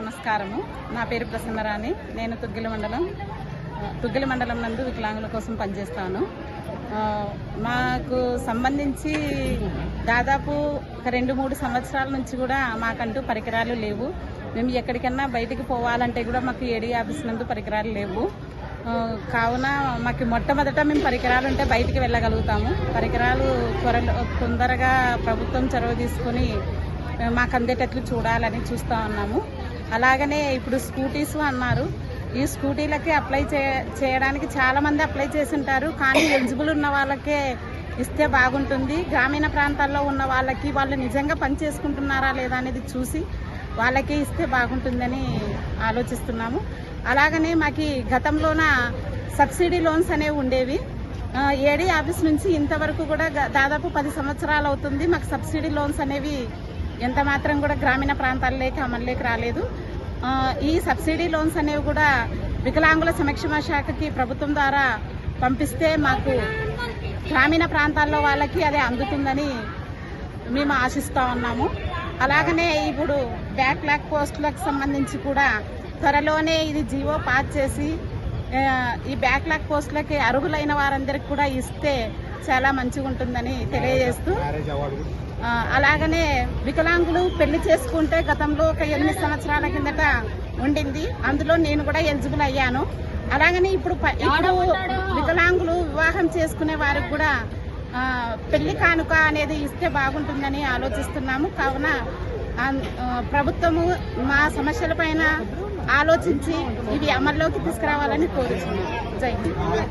నమస్కారము. నా పేరు ప్రసన్నరాణి. నేను తుగ్గిల మండలం తుగ్గిల మండలం నందు వికలాంగుల కోసం పనిచేస్తాను. మాకు సంబంధించి దాదాపు ఒక రెండు మూడు సంవత్సరాల నుంచి కూడా మాకంటూ పరికరాలు లేవు. మేము ఎక్కడికన్నా బయటికి పోవాలంటే కూడా మాకు ఏడీ ఆఫీస్ నందు పరికరాలు లేవు. కావున మాకు మొట్టమొదట మేము పరికరాలు ఉంటే బయటికి వెళ్ళగలుగుతాము. పరికరాలు త్వరలో తొందరగా ప్రభుత్వం చొరవ తీసుకొని మాకు అందేటట్లు చూడాలని చూస్తూ ఉన్నాము. అలాగనే ఇప్పుడు స్కూటీస్ అన్నారు. ఈ స్కూటీలకి అప్లై చే చేయడానికి చాలామంది అప్లై చేసి ఉంటారు కానీ ఎలిజిబుల్ ఉన్న వాళ్ళకే ఇస్తే బాగుంటుంది. గ్రామీణ ప్రాంతాల్లో ఉన్న వాళ్ళకి వాళ్ళు నిజంగా పని చేసుకుంటున్నారా లేదా అనేది చూసి వాళ్ళకే ఇస్తే బాగుంటుందని ఆలోచిస్తున్నాము. అలాగనే మాకు గతంలోన సబ్సిడీ లోన్స్ అనేవి ఉండేవి. ఏడీ ఆఫీస్ నుంచి ఇంతవరకు కూడా దాదాపు పది సంవత్సరాలు అవుతుంది మాకు సబ్సిడీ లోన్స్ అనేవి ఎంత మాత్రం కూడా గ్రామీణ ప్రాంతాల్లోకి అమల్లోకి రాలేదు. ఈ సబ్సిడీ లోన్స్ అనేవి కూడా వికలాంగుల సంక్షేమ శాఖకి ప్రభుత్వం ద్వారా పంపిస్తే మాకు గ్రామీణ ప్రాంతాల్లో వాళ్ళకి అదే అందుతుందని మేము ఆశిస్తూ ఉన్నాము. అలాగనే ఇప్పుడు బ్యాక్లాగ్ పోస్టులకు సంబంధించి కూడా త్వరలోనే ఇది జీవో పాస్ చేసి ఈ ఈ బ్యాక్లాగ్ పోస్టులకి అర్హులైన వారందరికీ కూడా ఇస్తే చాలా మంచిగా ఉంటుందని తెలియజేస్తూ ఆ, అలాగనే వికలాంగులు పెళ్ళి చేసుకుంటే గతంలో ఒక ఎనిమిది సంవత్సరాల కిందట ఉండింది. అందులో నేను కూడా ఎలిజిబుల్ అయ్యాను. అలాగనే ఇప్పుడు ఇప్పుడు వికలాంగులు వివాహం చేసుకునే వారికి కూడా ఆ, పెళ్ళి కానుక అనేది ఇస్తే బాగుంటుందని ఆలోచిస్తున్నాము. కావున ప్రభుత్వము మా సమస్యలపైన ఆలోచించి ఇవి అమల్లోకి తీసుకురావాలని కోరుతున్నాము జై